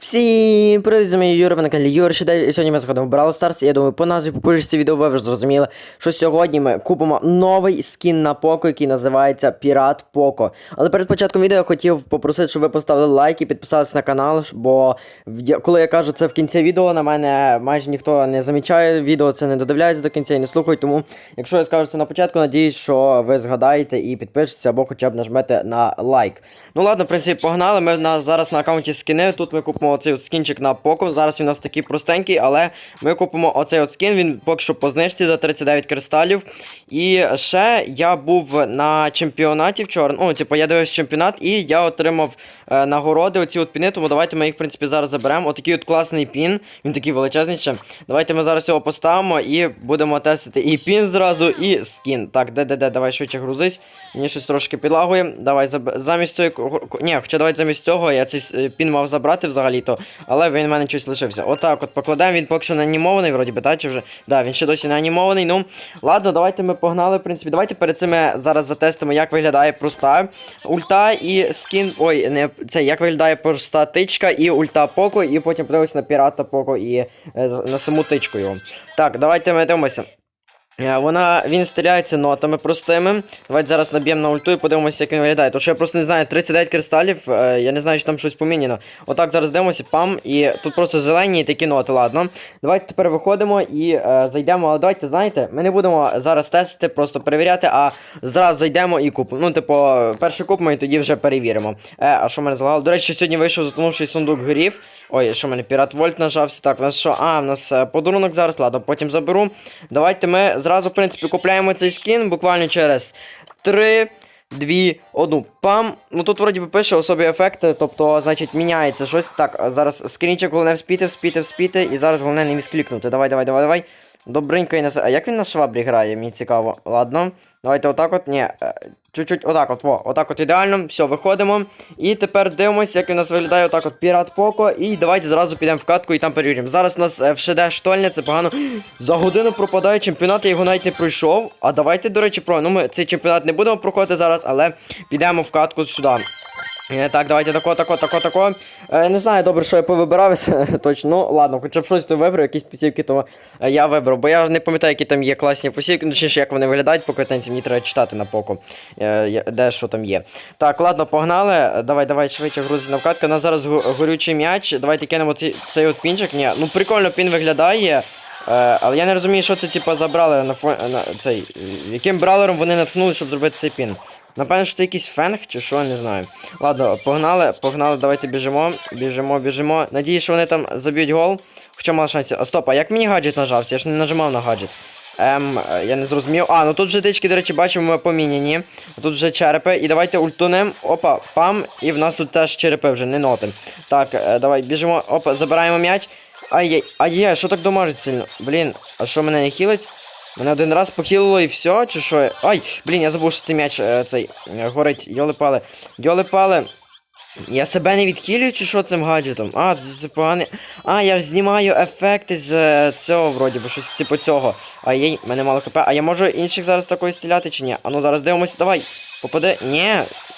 Всім привіт, з вами Юра, ви на каналі Юра Шидай, і сьогодні ми заходимо в Brawl Stars, і я думаю, по назві по відео ви вже зрозуміли, що сьогодні ми купимо новий скін на Поко, який називається Пірат Поко. Але перед початком відео я хотів попросити, щоб ви поставили лайк і підписалися на канал, бо коли я кажу це в кінці відео, на мене майже ніхто не замічає, відео це не додивляється до кінця і не слухають, тому якщо я скажу це на початку, надіюсь, що ви згадаєте і підпишетеся, або хоча б нажмете на лайк. Ну ладно, в принципі, погнали. Ми на, зараз на аккаунті скини. Тут ми купимо оцей от скінчик на Поко. Зараз він у нас такий простенький, але ми купимо оцей от скін. Він поки що по знижці за 39 кристалів. І ще я був на чемпіонаті вчора. Ну, типу, я дивився чемпіонат і я отримав е, нагороди, оці от піни, тому давайте ми їх, в принципі, зараз заберемо. Отакий от класний пін. Він такий величезний ще. Давайте ми зараз його поставимо і будемо тестити і пін зразу, і скін. Так, де, де, де, давай швидше грузись. Мені щось трошки підлагує. Давай заб... замість цього. Ні, хоча давайте замість цього я цей е, пін мав забрати взагалі-то, але він в мене щось лишився. Отак от покладемо, він поки що не анімований, вроді би, чи вже. Да, він ще досі не анімований. Ну, ладно, давайте ми погнали, в принципі. Давайте перед цим зараз затестимо, як виглядає проста ульта і скін. Ой, не це як виглядає проста тичка і ульта Поко, і потім подивимося на пірата Поко і е, на саму тичку його. Так, давайте ми дивимося. Е, Вона, він стріляється нотами простими. Давайте зараз наб'ємо на ульту і подивимося, як він виглядає. Тому що я просто не знаю, 39 кристалів, е, я не знаю, що там щось поміняно. Отак зараз дивимося, пам, і тут просто зелені такі ноти, ладно. Давайте тепер виходимо і е, зайдемо, але давайте, знаєте, ми не будемо зараз тестити, просто перевіряти, а зразу зайдемо і купимо. Ну, типу, перший купимо і тоді вже перевіримо. Е, а що мене залагало? До речі, сьогодні вийшов затонувший сундук грів. Ой, що в мене пірат Вольт нажався. Так, у нас що? А, в нас е, подарунок зараз, ладно, потім заберу. Давайте ми зразу, в принципі, купляємо цей скін буквально через 3, 2, 1. Пам. Ну тут вроді би пише особі ефекти, тобто, значить, міняється щось. Так, зараз скрінчик головне вспіти, вспіти, вспіти, і зараз головне не місклікнути. Давай, давай, давай, давай. Добренько і на А як він на швабрі грає? Мені цікаво. Ладно. Давайте отак от. Ні. е, Чуть-чуть отак от, во, отак от ідеально. Все, виходимо. І тепер дивимося, як у нас виглядає отак от Пірат Поко. І давайте зразу підемо в катку і там перевіримо. Зараз у нас е, в ШД штольня, це погано. За годину пропадає чемпіонат, я його навіть не пройшов. А давайте, до речі, про. Ну ми цей чемпіонат не будемо проходити зараз, але підемо в катку сюди. Е, Так, давайте тако, тако, тако, тако. Е, не знаю, добре, що я повибирався, точно. Ну, ладно, хоча б щось то вибрав, якісь посівки, то е, я вибрав. Бо я не пам'ятаю, які там є класні посівки, ну, точніше, як вони виглядають по картинці, мені треба читати на поку, де що там є. Так, ладно, погнали. Давай, давай, швидше грузить на вкатку. У нас зараз горючий м'яч. Давайте кинемо цей, цей от пінчик. Ні, ну прикольно пін виглядає. Але я не розумію, що це типу забрали на фон на цей. Яким браулером вони наткнули, щоб зробити цей пін. Напевно, що це якийсь фенг чи що, не знаю. Ладно, погнали, погнали, давайте біжимо, біжимо, біжимо. Надіюсь, що вони там заб'ють гол. Хоча мало шансів. А стоп, а як мені гаджет нажався? Я ж не нажимав на гаджет. Ем, я не зрозумів. А, ну тут вже тички, до речі, бачимо, поміняні. Тут вже черепи. І давайте ультунем. Опа, пам. І в нас тут теж черепи вже, не ноти. Так, е, давай, біжимо. Опа, забираємо м'яч. Ай-яй, ай-яй, що так домажить сильно? Блін, а що мене не хілить? Мене один раз похилило і все, чи що? Ай, блін, я забув, що цей м'яч е, цей е, горить. Йоли-пали. Йоли-пали. Я себе не відхилюю, чи що цим гаджетом? А, тут це погане. А, я ж знімаю ефекти з е, цього, вроді, бо щось типу цього. А є, мене мало хп. А я можу інших зараз такої стріляти чи ні? А ну зараз дивимося, давай. Попаде. Ні.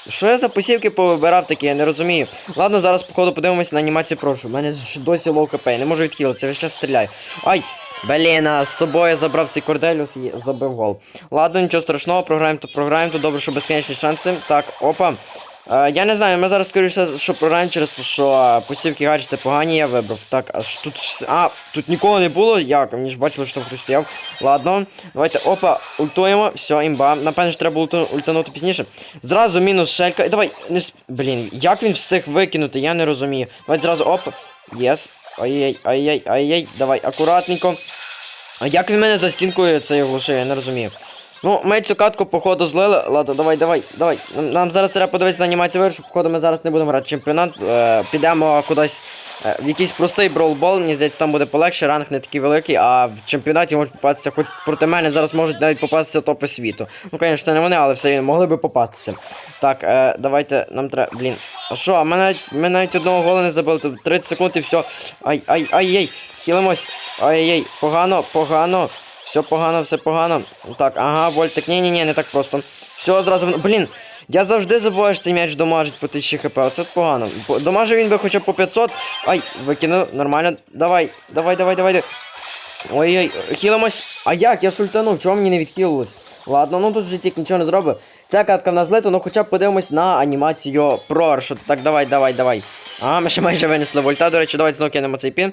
Що я за посівки повибирав такі, я не розумію. Ладно, зараз походу подивимося на анімацію прошу. У мене досі лоу хп, я не можу відхилитися, я зараз стріляю. Ай! Блін, а з собою забрав цей корделюс і забив гол. Ладно, нічого страшного, програємо то програємо, то добре, що безкінечні шанси. Так, опа. Е, я не знаю, ми зараз скоріше, що програємо через те, що е, посівки гаджети погані я вибрав. Так, а ж тут. А, тут нікого не було. Як? Мені ж бачили, що там хтось стояв. Ладно, давайте, опа, ультуємо. Все, імба. Напевно, ж треба ульту, ультанути пізніше. Зразу мінус шелька. Давай, не с... Блін, як він встиг викинути, я не розумію. Давайте зразу, оп. Єс. Ай-яй, ай-яй, ай-яй. Давай, акуратненько. А як він мене за стінкою це оглушив, я не розумію. Ну, ми цю катку, походу, злили. Ладно, давай, давай, давай. Нам, зараз треба подивитися на анімацію вирішу, походу ми зараз не будемо грати чемпіонат. Е, підемо кудись в якийсь простий броулбол, мені здається, там буде полегше, ранг не такий великий, а в чемпіонаті можуть попастися, хоч проти мене зараз можуть навіть попастися топи світу. Ну, звісно, не вони, але все рівно могли би попастися. Так, е, давайте, нам треба. Блін. А що, а ми навіть, ми навіть одного гола не забили, тут 30 секунд і все. Ай, ай, ай, ай, хілимось. Ай-яй, погано, погано. Все погано, все погано. Так, ага, вольтик. Ні-ні-ні, не так просто. Все, воно- Блін, Я завжди забуваю, що цей м'яч домажить по 1000 хп, оце погано. По- Домажив він би хоча б по 500. Ай, викинув, нормально. Давай, давай, давай, давай. Ой-ой, хілимось. А як? Я ж ультанув, чого мені не відхилилось? Ладно, ну тут вже тільки нічого не зробив. Ця катка в нас злита, ну хоча б подивимось на анімацію проршу. Так, давай, давай, давай. А, ми ще майже винесли вольта, до речі, давайте знову кинемо цей пін.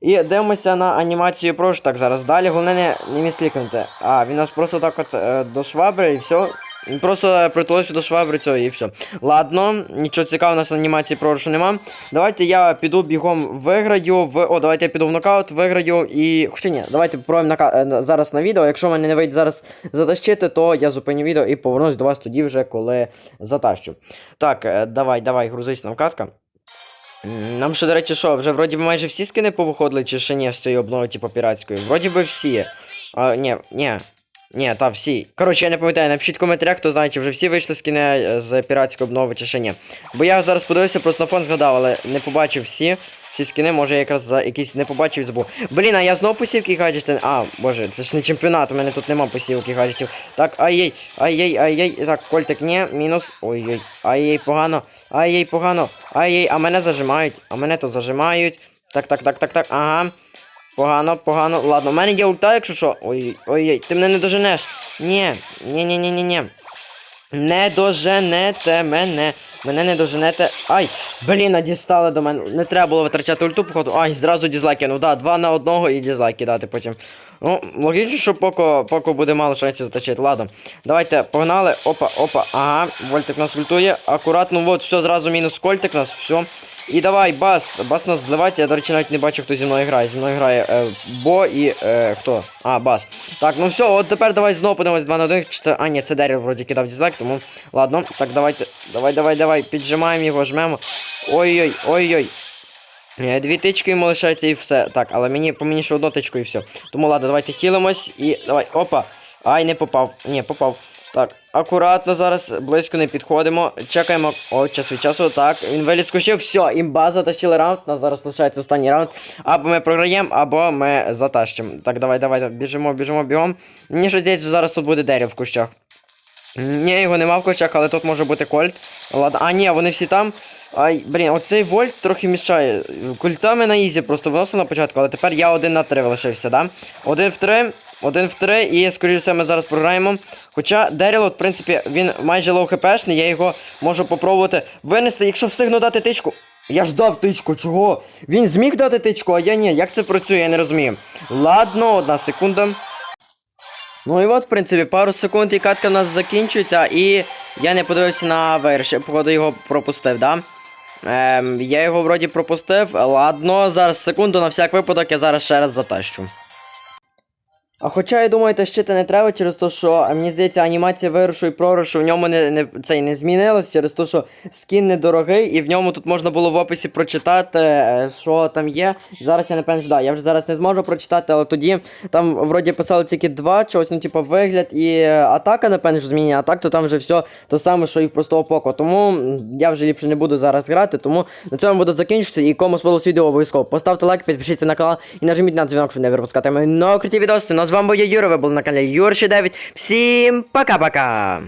І дивимося на анімацію прошу. Так, зараз далі. Головне не, не місклікнути. А, він нас просто так от е, до швабри і все. Він просто притулився до швабри цього і все. Ладно, нічого цікавого у нас анімації прошу нема. Давайте я піду бігом виграю в. О, давайте я піду в нокаут, виграю і. Хоча ні, давайте попробуємо нака... е, зараз на відео. Якщо мене не вийде зараз затащити, то я зупиню відео і повернусь до вас тоді вже, коли затащу. Так, е, давай, давай, грузись нам катка. Нам що, до речі, що, вже вроді би майже всі скини повиходили, чи ще ні з цієї обнови, типу, піратської? Вроді би всі. А, ні, ні. Ні, та всі. Коротше, я не пам'ятаю, напишіть в коментарях, хто знає, чи вже всі вийшли скини е, з піратської обнови, чи ще ні. Бо я зараз подивився, просто на фон згадав, але не побачив всі. Всі скини, може я якраз за якісь не побачив і забув. Блін, а я знов посівки гаджети. А, боже, це ж не чемпіонат, у мене тут нема посівки гаджетів. Так, ай-яй, ай-яй, ай-яй. Так, кольтик, ні, мінус. Ой-ой, ай-яй, погано. Ай-яй, погано. Ай-яй, а мене зажимають. А мене тут зажимають. Так, так, так, так, так. Ага. Погано, погано. Ладно, у мене є ульта, якщо що. Ой, ой, ти мене не доженеш. Ні, ні, ні, ні, ні, ні. Не доженете мене. Мене не доженете. Ай! Блін, а дістали до мене. Не треба було витрачати ульту, походу. Ай, зразу дізлайки. Ну Да, два на одного і дізлайки дати потім. Ну, логічно, що поко, поко буде мало шансів заточити. Ладно. Давайте, погнали. Опа, опа. Ага, вольтик нас ультує. Акуратно, вот, все, зразу мінус кольтик нас, все. І давай, бас. Бас нас зливається. Я, до речі, навіть не бачу, хто зі мною грає. Зі мною грає е, Бо і е, хто? А, бас. Так, ну все, от тепер давай знову подивимось 2 на 1. Чи це. А, ні, це Деріл вроді кидав дізлайк, тому. Ладно, так, давайте. Давай, давай, давай. Піджимаємо його, жмемо. Ой-ой, ой-ой. Е, Дві тички йому лишається і все. Так, але мені по мені ще одну тичку і все. Тому ладно, давайте хілимось і. Давай, опа. Ай, не попав. Ні, попав. Так, акуратно зараз, близько не підходимо. Чекаємо. О, час від часу. Так, він виліз з. Все, імба затащили раунд. Нас зараз лишається останній раунд. Або ми програємо, або ми затащимо. Так, давай, давай, біжимо, біжимо, бігом. Мені ж здається, зараз тут буде Деріл в кущах. Ні, його нема в кущах, але тут може бути кольт. Ладно, а ні, вони всі там. Ай, блін, оцей вольт трохи мішає. Культами на ізі просто виносив на початку, але тепер я один на три лишився, да? Один в три, один в три, і скоріше все ми зараз програємо. Хоча Деріл, в принципі, він майже лоу хпшний, я його можу попробувати винести, якщо встигну дати тичку. Я ж дав тичку, чого? Він зміг дати тичку, а я ні. Як це працює, я не розумію. Ладно, одна секунда. Ну і от, в принципі, пару секунд і катка в нас закінчується, і я не подивився на вирш, я, походу його пропустив, да? Ем, я його вроді пропустив. Ладно, зараз секунду, на всяк випадок, я зараз ще раз затащу. А хоча я думаю, тащити не треба через те, що мені здається, анімація вирушу і прорушу в ньому не, не, цей, не змінилась, через те, що скін недорогий, і в ньому тут можна було в описі прочитати, е, що там є. Зараз я не певен, да, я вже зараз не зможу прочитати, але тоді там вроді писали тільки два, чогось, ну, типу, вигляд і е, атака, напевно, що змінює, а так то там вже все те саме, що і в простого поко. Тому я вже ліпше не буду зараз грати, тому на цьому буду закінчитися. І кому сподобалось відео, обов'язково поставте лайк, підпишіться на канал і нажміть на дзвінок, щоб не пропускати мої нові круті відоси. З вами був я Юра, ви були на каналі Юрші 9. Всім пока-пока!